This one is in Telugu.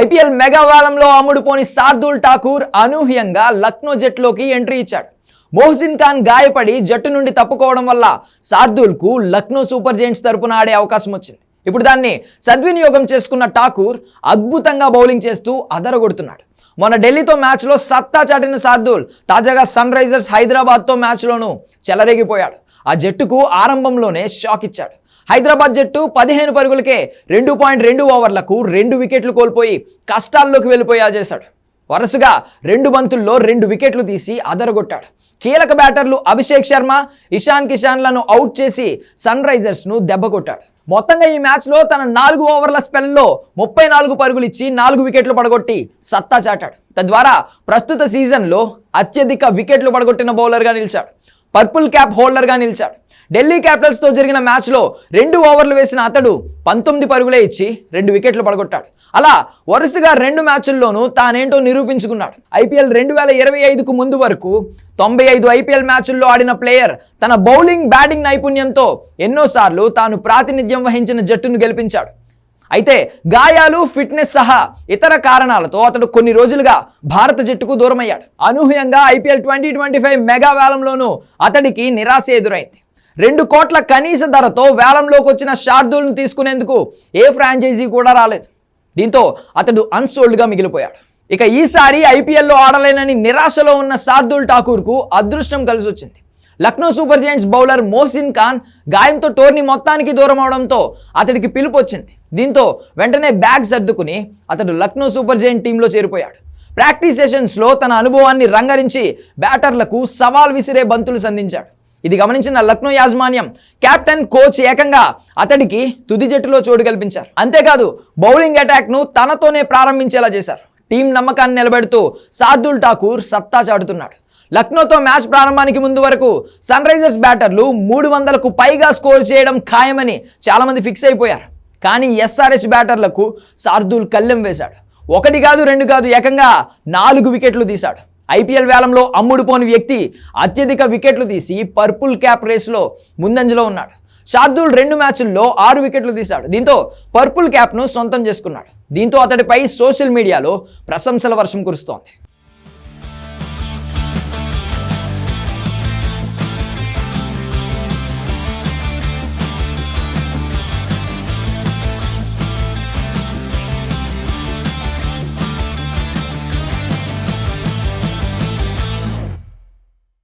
ఐపీఎల్ మెగా వేలంలో అమ్ముడుపోని శార్దూల్ ఠాకూర్ అనూహ్యంగా లక్నో జట్టులోకి ఎంట్రీ ఇచ్చాడు. మోహసిన్ ఖాన్ గాయపడి జట్టు నుండి తప్పుకోవడం వల్ల శార్దూల్కు లక్నో సూపర్ జైంట్స్ తరపున ఆడే అవకాశం వచ్చింది. ఇప్పుడు దాన్ని సద్వినియోగం చేసుకున్న ఠాకూర్ అద్భుతంగా బౌలింగ్ చేస్తూ అదరగొడుతున్నాడు. మొన్న ఢిల్లీతో మ్యాచ్లో సత్తా చాటిన శార్దూల్ తాజాగా సన్ రైజర్స్ హైదరాబాద్తో మ్యాచ్లోనూ చెలరేగిపోయాడు. ఆ జట్టుకు ఆరంభంలోనే షాక్ ఇచ్చాడు. హైదరాబాద్ జట్టు పదిహేను పరుగులకే రెండు పాయింట్ రెండు ఓవర్లకు రెండు వికెట్లు కోల్పోయి కష్టాల్లోకి వెళ్ళిపోయా చేశాడు. వరుసగా రెండు బంతుల్లో రెండు వికెట్లు తీసి అదరగొట్టాడు. కీలక బ్యాటర్లు అభిషేక్ శర్మ ఇషాన్ కిషాన్లను అవుట్ చేసి సన్ రైజర్స్ను దెబ్బకొట్టాడు. మొత్తంగా ఈ మ్యాచ్లో తన నాలుగు ఓవర్ల స్పెల్లో ముప్పై నాలుగు పరుగులు ఇచ్చి నాలుగు వికెట్లు పడగొట్టి సత్తా చాటాడు. తద్వారా ప్రస్తుత సీజన్లో అత్యధిక వికెట్లు పడగొట్టిన బౌలర్గా నిలిచాడు. పర్పుల్ క్యాప్ హోల్డర్గా నిలిచాడు. ఢిల్లీ క్యాపిటల్స్తో జరిగిన మ్యాచ్లో రెండు ఓవర్లు వేసిన అతడు పంతొమ్మిది పరుగులే ఇచ్చి రెండు వికెట్లు పడగొట్టాడు. అలా వరుసగా రెండు మ్యాచ్ల్లోనూ తానేంటో నిరూపించుకున్నాడు. ఐపీఎల్ రెండు వేల ఇరవై ఐదుకు ముందు వరకు తొంభై ఐదు ఐపీఎల్ మ్యాచ్ల్లో ఆడిన ప్లేయర్ తన బౌలింగ్ బ్యాటింగ్ నైపుణ్యంతో ఎన్నోసార్లు తాను ప్రాతినిధ్యం వహించిన జట్టును గెలిపించాడు. అయితే గాయాలు ఫిట్నెస్ సహా ఇతర కారణాలతో అతడు కొన్ని రోజులుగా భారత జట్టుకు దూరమయ్యాడు. అనూహ్యంగా IPL twenty twenty five mega వేలంలోనూ అతడికి నిరాశ ఎదురైంది. రెండు కోట్ల కనీస ధరతో వేలంలోకి వచ్చిన షార్దూల్ను తీసుకునేందుకు ఏ ఫ్రాంచైజీ కూడా రాలేదు. దీంతో అతడు అన్సోల్డ్గా మిగిలిపోయాడు. ఇక ఈసారి ఐపీఎల్లో ఆడలేనని నిరాశలో ఉన్న శార్దూల్ ఠాకూర్కు అదృష్టం కలిసి వచ్చింది Lucknow super giants bowler Mohsin Khan గాయంతో టోర్నీ మొత్తానికి దూరం అవడంతో అతడికి పిలుపు వచ్చింది. దీంతో వెంటనే బ్యాగ్ సర్దుకుని అతడు లక్నో సూపర్ జైంట్ టీంలో చేరిపోయాడు. ప్రాక్టీస్ సెషన్స్లో తన అనుభవాన్ని రంగరించి బ్యాటర్లకు సవాల్ విసిరే బంతులు సంధించాడు. ఇది గమనించిన లక్నో యాజమాన్యం కెప్టెన్ కోచ్ ఏకంగా అతడికి తుది జట్టులో చోటు కల్పించారు. అంతేకాదు బౌలింగ్ అటాక్ను తనతోనే ప్రారంభించేలా చేశారు. టీం నమ్మకాన్ని నిలబెడుతూ శార్దుల్ ఠాకూర్ సత్తా చాటుతున్నాడు. లక్నోతో మ్యాచ్ ప్రారంభానికి ముందు వరకు సన్ రైజర్స్ బ్యాటర్లు మూడు వందలకు పైగా స్కోర్ చేయడం ఖాయమని చాలామంది ఫిక్స్ అయిపోయారు. కానీ ఎస్ఆర్హెచ్ బ్యాటర్లకు శార్దూల్ కళ్ళెం వేశాడు. ఒకటి కాదు రెండు కాదు ఏకంగా నాలుగు వికెట్లు తీశాడు. ఐపీఎల్ వేలంలో అమ్ముడుపోని వ్యక్తి అత్యధిక వికెట్లు తీసి పర్పుల్ క్యాప్ రేస్లో ముందంజలో ఉన్నాడు. శార్దూల్ రెండు మ్యాచ్ల్లో ఆరు వికెట్లు తీశాడు. దీంతో పర్పుల్ క్యాప్ను సొంతం చేసుకున్నాడు. దీంతో అతడిపై సోషల్ మీడియాలో ప్రశంసల వర్షం కురుస్తోంది.